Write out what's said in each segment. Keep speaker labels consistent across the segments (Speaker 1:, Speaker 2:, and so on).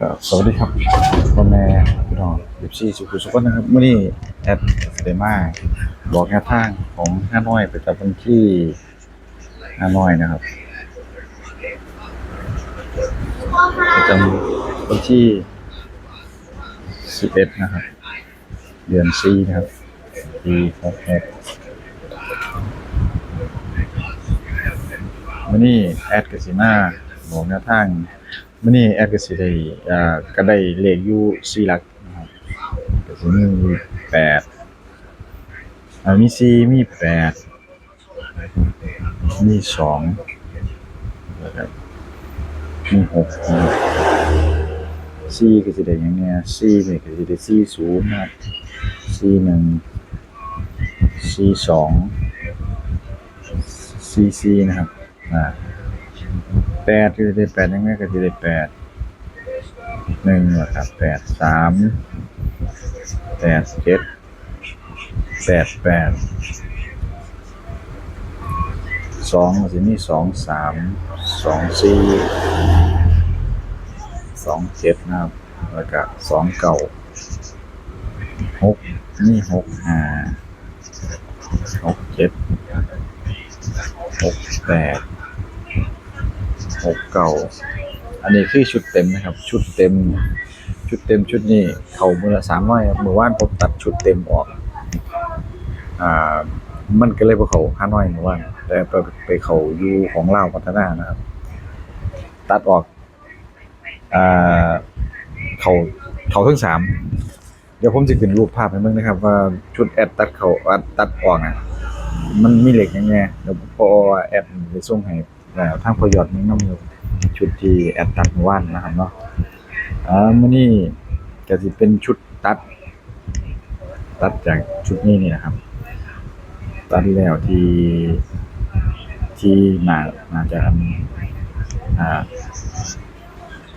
Speaker 1: ก็สวัสดีครับพ่อแม่พี่น้องเอฟซีสุขุสุขนะครับมื่อนี้แอดเดมาบอกแนวทางของห้าน้อยประจำวันที่ห้าน้อยนะครับประจำวันที่สิบเอ็ดนะครับ เดือนซีนะครับปีหกหกมื่อนี้แอดกสิมาบอกแนวทาง มื่อนี้แอดกสิได้อ่าก็ได้เลขอยู่สี่หลักนะครับก็สิมีแปดอ่ามีสี่มีแปดมีสองมีหกสี่ก็สิได้หยังไงสี่นี่ก็สิได้สี่ศูนย์นะครับสี่หนึ่งสี่สองสี่สี่นะครับอ่า แปดก็จะได้แปดยังไงก็จะได้แปดหนึ่งนะครับแปดสามแปดเจ็ดแปดแปดสองก็จะมีสองสามสองสี่สองเจ็ดนะครับ แล้วก็สองเก่าหกนี่หกห้าหกเจ็ดหกแปด เก่า อันนี้คือชุดเต็มนะครับ ชุดเต็ม ชุดเต็มชุดนี้เขามือละสามร้อยครับมือว่านผมตัดชุดเต็มออก อ่า มันก็เลยพอเขาห้าน้อยมือว่านแต่ไปไปเขาอยู่ของเลาพัฒนานะครับ ตัดออก อ่า เขาเขาทั้งสามเดี๋ยวผมจะขึ้นรูปภาพให้มึงนะครับ ว่าชุดแอดตัดเขาอัดตัดออกอะมันมีเหล็กยังไงเดี๋ยวพอแอดไปส่งให้ทางพยอดมีน้ำอยู่ ชุดที่แอดตัดเมื่อวานนะครับเนาะอ่ามื้อนี้ก็สิเป็นชุดตัด ตัดจากชุดนี้นี่นะครับ ตัดแล้วที่ที่น่าน่าจะอันอ่า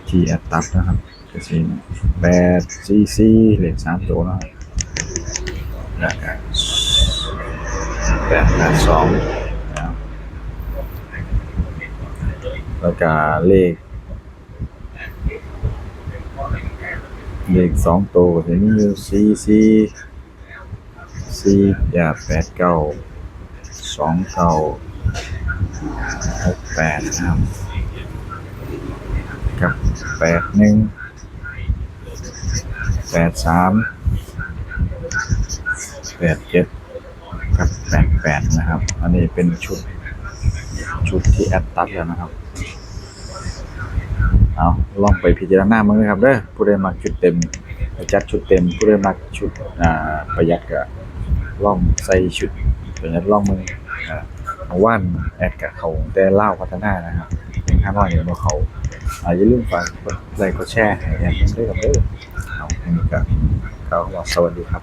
Speaker 1: ที่แอดตัดนะครับก็สิแปดซีซีเหล็กสามตัวนะครับแล้วก็แปดแปดสองนะครับ แล้วก็เลข เลขสองตัวจะมีอยู่สี่สี่สี่อย่าแปดเก้าสองเก้าหกแปดนะครับกับแปดหนึ่งแปดสามแปดเจ็ดกับแปดแปดนะครับ อันนี้เป็นชุดชุดที่แอดตัดแล้วนะครับ เอาลองไปพิจารณามึงนะครับเด้อผู้ใดมักชุดเต็มจัดชุดเต็ม ผู้ใดมักชุดอ่าประหยัดก็ลองใส่ชุดประหยัดลองมึงอ่าว่านแอดกับเขาแต่เล่าพัฒนานะครับเป็นห้าน้อยอยู่บนเขาอาอย่าลืมฝากกดไลค์กดแชร์ให้แอดด้วยกับเด้อเอาอันนี้ก็เขาบอสวัสดีครับ